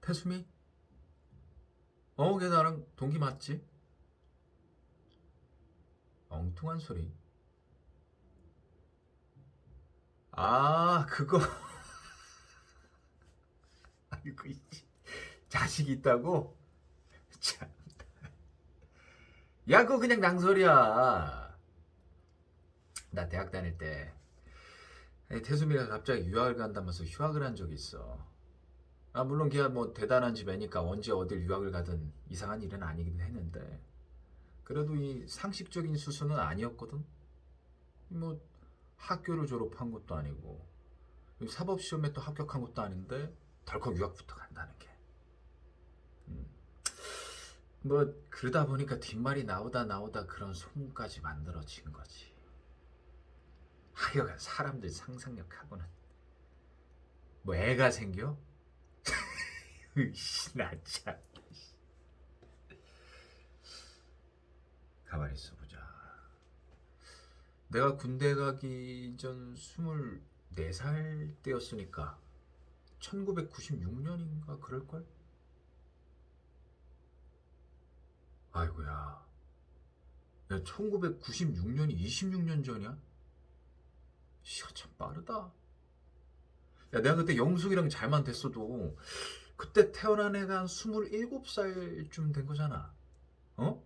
태수미? 어, 걔 나랑 동기 맞지? 엉뚱한 소리. 아, 그거. 아이고, 이 자식 있다고? 참. 야, 그거 그냥 낭설이야. 나 대학 다닐 때 태수미가 갑자기 유학을 간다면서 휴학을 한 적이 있어. 아, 물론 걔가 뭐 대단한 집 애니까 언제 어딜 유학을 가든 이상한 일은 아니긴 했는데 그래도 이 상식적인 수순은 아니었거든. 뭐 학교를 졸업한 것도 아니고 사법 시험에 또 합격한 것도 아닌데 덜컥 유학부터 간다는 게. 음. 뭐 그러다 보니까 뒷말이 나오다 나오다 그런 소문까지 만들어진 거지. 하여간 사람들 상상력하고는 뭐 애가 생겨? 나 참. 가만히 있어 보자. 내가 군대 가기 전 24살 때였으니까 1996년인가 그럴걸? 아이고야. 야, 1996년이 26년 전이야? 시간 참 빠르다. 야, 내가 그때 영숙이랑 잘만 됐어도 그때 태어난 애가 한 27살쯤 된 거잖아. 어?